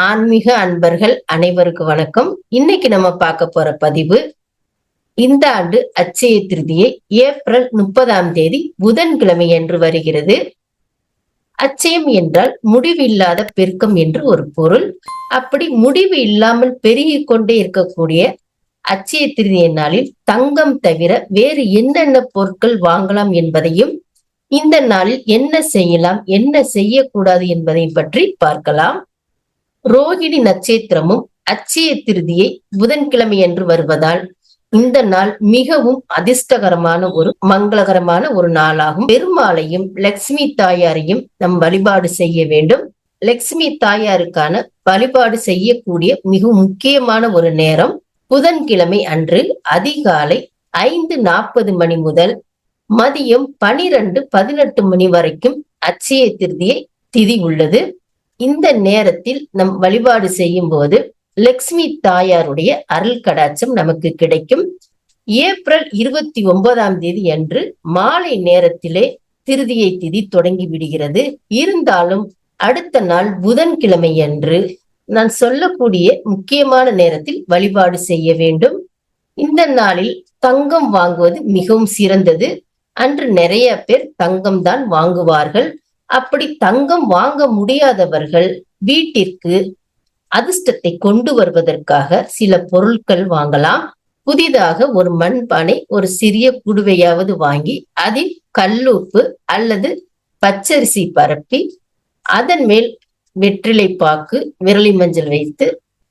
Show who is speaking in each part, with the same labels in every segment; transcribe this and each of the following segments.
Speaker 1: ஆன்மீக அன்பர்கள் அனைவருக்கு வணக்கம். இன்னைக்கு நம்ம பார்க்க போற பதிவு இந்த ஆண்டு அச்சய திருதியை ஏப்ரல் முப்பதாம் தேதி புதன்கிழமை என்று வருகிறது. அச்சயம் என்றால் முடிவில்லாத பெருக்கம் என்று ஒரு பொருள். அப்படி முடிவு இல்லாமல் பெருகிக் கொண்டே இருக்கக்கூடிய அச்சய திருதிய நாளில் தங்கம் தவிர வேறு என்னென்ன பொருட்கள் வாங்கலாம் என்பதையும் இந்த நாளில் என்ன செய்யலாம் என்ன செய்யக்கூடாது என்பதையும் பற்றி பார்க்கலாம். ரோகிணி நட்சத்திரமும் அச்சய திருதியை புதன்கிழமை என்று வருவதால் இந்த நாள் மிகவும் அதிர்ஷ்டகரமான ஒரு மங்களகரமான ஒரு நாளாகும். பெருமாளையும் லட்சுமி தாயாரையும் நம் வழிபாடு செய்ய வேண்டும். லட்சுமி தாயாருக்கான வழிபாடு செய்யக்கூடிய மிக முக்கியமான ஒரு நேரம் புதன்கிழமை அன்று அதிகாலை ஐந்து நாற்பது மணி முதல் மதியம் பனிரெண்டு பதினெட்டு மணி வரைக்கும் அச்சய திருதியை திதி உள்ளது. இந்த நேரத்தில் நம் வழிபாடு செய்யும் போது லக்ஷ்மி தாயாருடைய அருள் கடாட்சம் நமக்கு கிடைக்கும். ஏப்ரல் இருபத்தி ஒன்பதாம் தேதி அன்று மாலை நேரத்திலே திருதியை திதி தொடங்கி விடுகிறது. இருந்தாலும் அடுத்த நாள் புதன்கிழமை அன்று நான் சொல்லக்கூடிய முக்கியமான நேரத்தில் வழிபாடு செய்ய வேண்டும். இந்த நாளில் தங்கம் வாங்குவது மிகவும் சிறந்தது. அன்று நிறைய பேர் தங்கம் தான் வாங்குவார்கள். அப்படி தங்கம் வாங்க முடியாதவர்கள் வீட்டிற்கு அதிர்ஷ்டத்தை கொண்டு வருவதற்காக சில பொருட்கள் வாங்கலாம். புதிதாக ஒரு மண்பானை ஒரு சிறிய குடுவையாவது வாங்கி அதில் கல்லுப்பு அல்லது பச்சரிசி பரப்பி அதன் மேல் வெற்றிலை பாக்கு விரலி மஞ்சள் வைத்து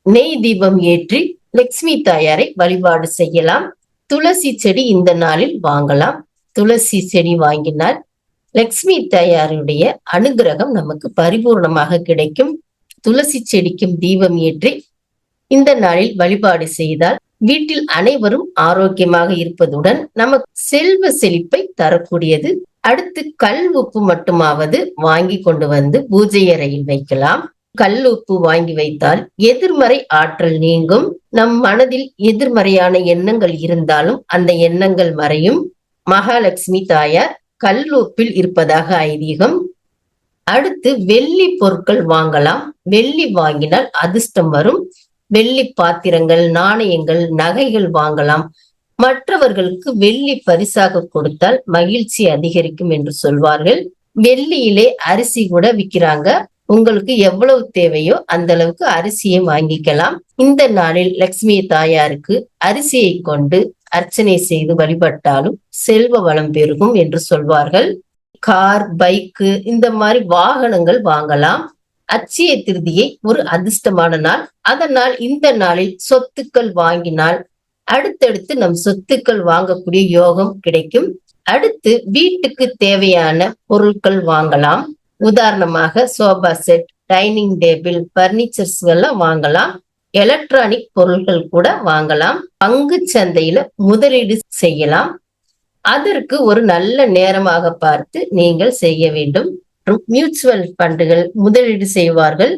Speaker 1: நெய் தீபம் ஏற்றி லக்ஷ்மி தாயாரை வழிபாடு செய்யலாம். துளசி செடி இந்த நாளில் வாங்கலாம். துளசி செடி வாங்கினால் லக்ஷ்மி தாயாருடைய அனுகிரகம் நமக்கு பரிபூர்ணமாக கிடைக்கும். துளசி செடிக்கும் தீபம் ஏற்றி இந்த நாளில் வழிபாடு செய்தால் வீட்டில் அனைவரும் ஆரோக்கியமாக இருப்பதுடன் நமக்கு செல்வ செழிப்பை தரக்கூடியது. அடுத்து கல் உப்பு மட்டுமாவது வாங்கி கொண்டு வந்து பூஜை அறையில் வைக்கலாம். கல் உப்பு வாங்கி வைத்தால் எதிர்மறை ஆற்றல் நீங்கும். நம் மனதில் எதிர்மறையான எண்ணங்கள் இருந்தாலும் அந்த எண்ணங்கள் மறையும். மகாலட்சுமி தாயார் கல்லூப்பில் இருப்பதாக ஐதீகம். அடுத்து வெள்ளி பொருட்கள் வாங்கலாம். வெள்ளி வாங்கினால் அதிர்ஷ்டம் வரும். வெள்ளி பாத்திரங்கள் நாணயங்கள் நகைகள் வாங்கலாம். மற்றவர்களுக்கு வெள்ளி பரிசாக கொடுத்தால் மகிழ்ச்சி அதிகரிக்கும் என்று சொல்வார்கள். வெள்ளியிலே அரிசி கூட விற்கிறாங்க. உங்களுக்கு எவ்வளவு தேவையோ அந்த அளவுக்கு அரிசியை வாங்கிக்கலாம். இந்த நாளில் லட்சுமி தாயாருக்கு அரிசியை கொண்டு அர்ச்சனை செய்து வழிபட்டாலும் செல்வ வளம் பெருகும் என்று சொல்வார்கள். கார் பைக்கு இந்த மாதிரி வாகனங்கள் வாங்கலாம். அச்சய திருதியை ஒரு அதிர்ஷ்டமான நாள். அதனால் இந்த நாளில் சொத்துக்கள் வாங்கினால் அடுத்தடுத்து நம் சொத்துக்கள் வாங்கக்கூடிய யோகம் கிடைக்கும். அடுத்து வீட்டுக்கு தேவையான பொருட்கள் வாங்கலாம். உதாரணமாக sofa set dining table furnitures எல்லாம் வாங்கலாம். எலக்ட்ரானிக் பொருட்கள் கூட வாங்கலாம். பங்கு சந்தையில முதலீடு செய்யலாம். அதற்கு ஒரு நல்ல நேரமாக பார்த்து நீங்கள் செய்ய வேண்டும். மியூச்சுவல் ஃபண்டுகள் முதலீடு செய்வார்கள்.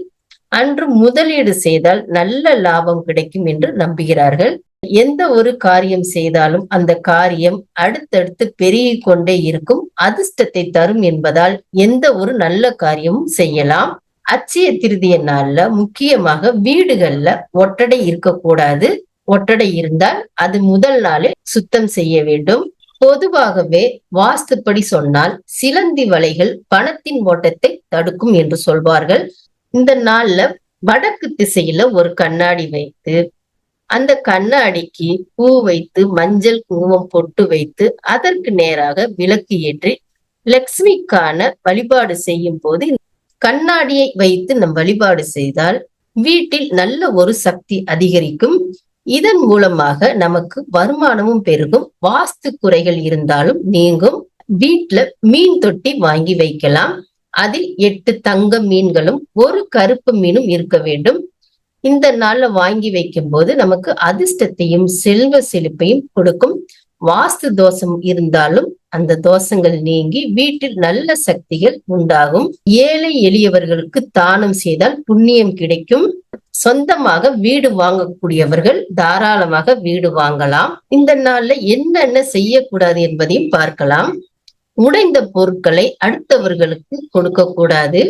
Speaker 1: அன்று முதலீடு செய்தால் நல்ல லாபம் கிடைக்கும் என்று நம்புகிறார்கள். எந்த ஒரு காரியம் செய்தாலும் அந்த காரியம் அடுத்தடுத்து பெருகிக் கொண்டே இருக்கும். அதிர்ஷ்டத்தை தரும் என்பதால் எந்த ஒரு நல்ல காரியமும் செய்யலாம். அச்சய திருதிய நாள்ல முக்கியமாக வீடுகள்ல ஒட்டடை இருக்கக்கூடாது. ஒட்டடை இருந்தால் அது முதல் நாளில் சுத்தம் செய்ய வேண்டும். பொதுவாகவே வாஸ்துப்படி சொன்னால் சிலந்தி வலைகள் பணத்தின் ஓட்டத்தை தடுக்கும் என்று சொல்வார்கள். இந்த நாள்ல வடக்கு திசையில ஒரு கண்ணாடி வைத்து அந்த கண்ணாடிக்கு பூ வைத்து மஞ்சள் குங்குமம் பொட்டு வைத்து அதற்கு நேராக விளக்கு ஏற்றி லக்ஷ்மிக்கான வழிபாடு செய்யும் போது கண்ணாடியை வைத்து நம் வழிபாடு செய்தால் வீட்டில் நல்ல ஒரு சக்தி அதிகரிக்கும். இதன் மூலமாக நமக்கு வருமானமும் பெருகும். வாஸ்து குறைகள் இருந்தாலும் நீங்கும். வீட்டுல மீன் தொட்டி வாங்கி வைக்கலாம். அதில் எட்டு தங்க மீன்களும் ஒரு கருப்பு மீனும் இருக்க வேண்டும். இந்த நாள்ல வாங்கி வைக்கும் போது நமக்கு அதிர்ஷ்டத்தையும் செல்வ செழிப்பையும் கொடுக்கும். வாஸ்து தோஷம் இருந்தாலும் அந்த தோஷங்கள் நீங்கி வீட்டில் நல்ல சக்திகள் உண்டாகும். ஏழை எளியவர்களுக்கு தானம் செய்தால் புண்ணியம் கிடைக்கும். சொந்தமாக வீடு வாங்கக்கூடியவர்கள் தாராளமாக வீடு வாங்கலாம். இந்த நாள்ல என்னென்ன செய்யக்கூடாது என்பதையும் பார்க்கலாம். உடைந்த பொருட்களை அடுத்தவர்களுக்கு கொடுக்க கூடாது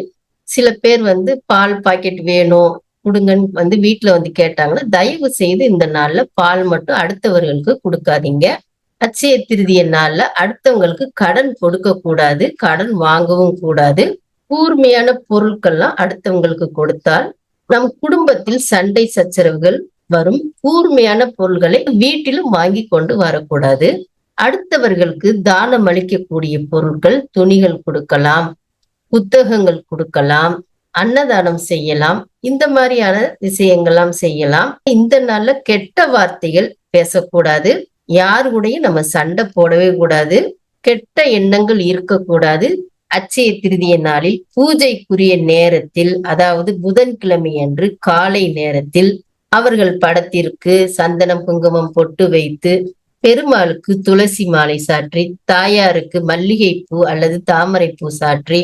Speaker 1: சில பேர் வந்து பால் பாக்கெட் வேணும் கொடுங்கன்னு வந்து வீட்டுல வந்து கேட்டாங்கன்னா தயவு செய்து இந்த நாள்ல பால் மட்டும் அடுத்தவர்களுக்கு கொடுக்காதீங்க. அச்சய திருதிய நாள்ல அடுத்தவங்களுக்கு கடன் கொடுக்க கூடாது கடன் வாங்கவும் கூடாது. கூர்மையான பொருட்கள்லாம் அடுத்தவங்களுக்கு கொடுத்தால் நம் குடும்பத்தில் சண்டை சச்சரவுகள் வரும். கூர்மையான பொருள்களை வீட்டிலும் வாங்கி கொண்டு வரக்கூடாது. அடுத்தவர்களுக்கு தானம் அளிக்கக்கூடிய பொருட்கள் துணிகள் கொடுக்கலாம் புத்தகங்கள் கொடுக்கலாம் அன்னதானம் செய்யலாம் இந்த மாதிரியான விஷயங்கள்லாம் செய்யலாம். இந்த நாள்ல கெட்ட வார்த்தைகள் பேசக்கூடாது. யாரு கூடயும் நம்ம சண்டை போடவே கூடாது. கெட்ட எண்ணங்கள் இருக்கக்கூடாது. அச்சய திருதிய நாளில் பூஜைக்குரிய நேரத்தில் அதாவது புதன்கிழமை அன்று காலை நேரத்தில் அவர்கள் படத்திற்கு சந்தனம் குங்குமம் பொட்டு வைத்து பெருமாளுக்கு துளசி மாலை சாற்றி தாயாருக்கு மல்லிகை பூ அல்லது தாமரை பூ சாற்றி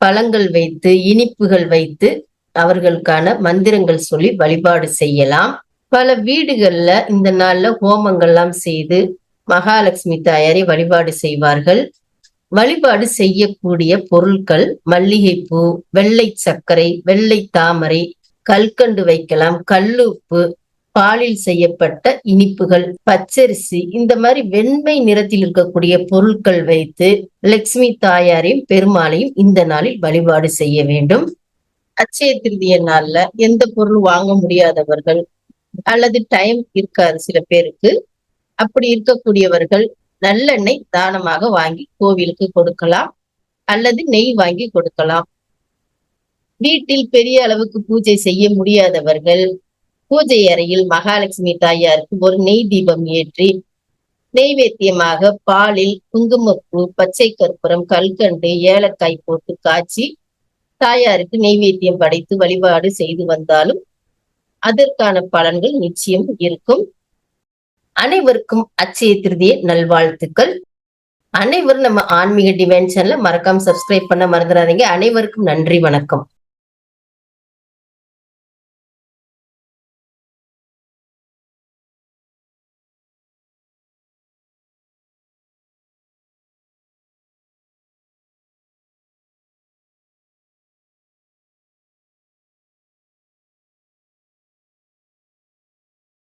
Speaker 1: பழங்கள் வைத்து இனிப்புகள் வைத்து அவர்களுக்கான மந்திரங்கள் சொல்லி வழிபாடு செய்யலாம். பல வீடுகள்ல இந்த நாள்ல ஹோமங்கள்லாம் செய்து மகாலட்சுமி தாயாரை வழிபாடு செய்வார்கள். வழிபாடு செய்யக்கூடிய பொருட்கள் மல்லிகைப்பூ வெள்ளை சர்க்கரை வெள்ளை தாமரை கல்கண்டு வைக்கலாம் கல்லுப்பு பாலில் செய்யப்பட்ட இனிப்புகள் பச்சரிசி இந்த மாதிரி வெண்மை நிறத்தில் இருக்கக்கூடிய பொருட்கள் வைத்து லட்சுமி தாயாரையும் பெருமாளையும் இந்த நாளில் வழிபாடு செய்ய வேண்டும். அச்சய திருதிய நாள்ல எந்த பொருள் வாங்க முடியாதவர்கள் அல்லது டைம் இருக்காது சில பேருக்கு. அப்படி இருக்கக்கூடியவர்கள் நல்லெண்ணெய் தானமாக வாங்கி கோவிலுக்கு கொடுக்கலாம். அல்லது நெய் வாங்கி கொடுக்கலாம். வீட்டில் பெரிய அளவுக்கு பூஜை செய்ய முடியாதவர்கள் பூஜை அறையில் மகாலட்சுமி தாயாருக்கு ஒரு நெய் தீபம் ஏற்றி நெய்வேத்தியமாக பாலில் குங்குமப்பூ பச்சை கற்பூரம் கல்கண்டு ஏலக்காய் போட்டு காய்ச்சி தாயாருக்கு நெய்வேத்தியம் படைத்து வழிபாடு செய்து வந்தாலும் அதற்கான பலன்கள் நிச்சயம் இருக்கும். அனைவருக்கும் அச்சய திருதிய நல்வாழ்த்துக்கள். அனைவரும் நம்ம ஆன்மீக டிவைன் மறக்காம சப்ஸ்கிரைப் பண்ண மறந்துடாதீங்க. அனைவருக்கும் நன்றி வணக்கம்.